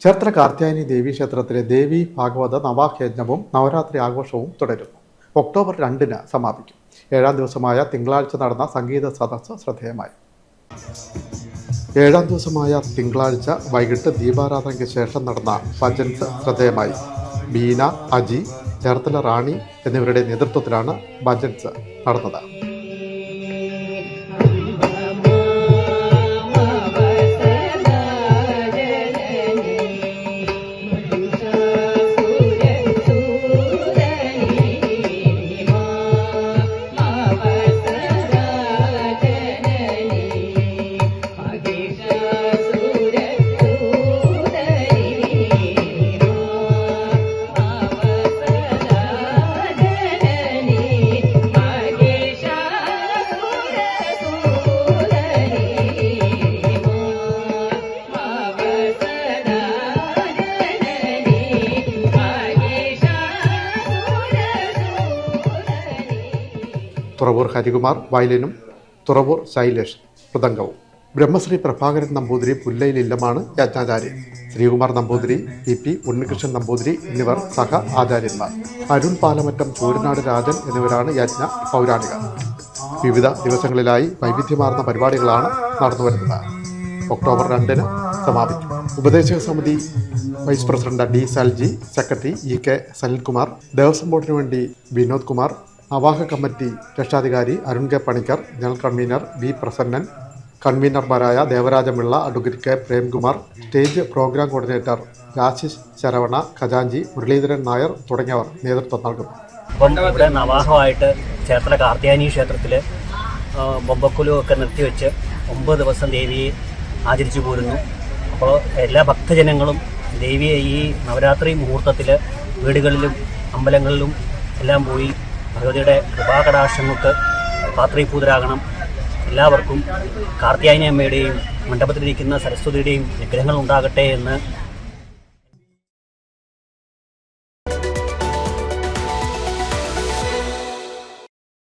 ക്ഷേത്ര കാർത്യായനി ദേവി ക്ഷേത്രത്തിലെ ദേവി ഭാഗവത നവാഹയജ്ഞവും നവരാത്രി ആഘോഷവും തുടരുന്നു. ഒക്ടോബർ രണ്ടിന് സമാപിക്കും. ഏഴാം ദിവസമായ തിങ്കളാഴ്ച നടന്ന സംഗീത സദസ്സ് ശ്രദ്ധേയമായി. ഏഴാം ദിവസമായ തിങ്കളാഴ്ച വൈകിട്ട് ദീപാരാധനയ്ക്ക് ശേഷം നടന്ന ഭജൻസ് ശ്രദ്ധേയമായി. ബീന അജി ചേർത്തല റാണി എന്നിവരുടെ നേതൃത്വത്തിലാണ് ഭജൻസ് നടന്നത്. തുറവൂർ ഹരികുമാർ വയലിനും തുറവൂർ ശൈലേഷ് മൃദംഗവും. ബ്രഹ്മശ്രീ പ്രഭാകരൻ നമ്പൂതിരി പുല്ലയിൽ ഇല്ലമാണ് യജ്ഞാചാര്യൻ ശ്രീകുമാർ നമ്പൂതിരി ടി പി ഉണ്ണികൃഷ്ണൻ നമ്പൂതിരി എന്നിവർ സഹ ആചാര്യന്മാർ. അരുൺ പാലമറ്റം ചൂരനാട് രാജൻ എന്നിവരാണ് യജ്ഞ പൗരാണികർ. വിവിധ ദിവസങ്ങളിലായി വൈവിധ്യമാർന്ന പരിപാടികളാണ് നടന്നുവരുന്നത് ഒക്ടോബർ രണ്ടിന് സമാപിക്കും. ഉപദേശക സമിതി vice president D. Salji secretary E. K. Sanilkumar Devaswom ബോർഡിന് വേണ്ടി വിനോദ് കുമാർ അവാഹ കമ്മിറ്റി രക്ഷാധികാരി Arun K Panicker general convener V Prasannan കൺവീനർമാരായ Devarajapillai advocate K Premkumar stage programme coordinator Rashish Saravana ഖജാഞ്ചി Muraleedharan Nair തുടങ്ങിയവർ നേതൃത്വം നൽകും. ഇവിടെ നവാഹമായിട്ട് ക്ഷേത്ര കാർത്തിയാനി ക്ഷേത്രത്തിൽ ബൊമ്പക്കുലു ഒക്കെ നിർത്തിവെച്ച് ഒമ്പത് ദിവസം ദേവിയെ ആചരിച്ചു പോരുന്നു. അപ്പോൾ എല്ലാ ഭക്തജനങ്ങളും ദേവിയെ ഈ നവരാത്രി മുഹൂർത്തത്തിൽ വീടുകളിലും അമ്പലങ്ങളിലും എല്ലാം പോയി ഭഗവതിയുടെ കൃപാകടാക്ഷങ്ങൾക്ക് പാത്രീഭൂതരാകണം. എല്ലാവർക്കും കാർത്തിയായനി അമ്മയുടെയും മണ്ഡപത്തിലിരിക്കുന്ന സരസ്വതിയുടെയും വിഗ്രഹങ്ങൾ ഉണ്ടാകട്ടെ എന്ന്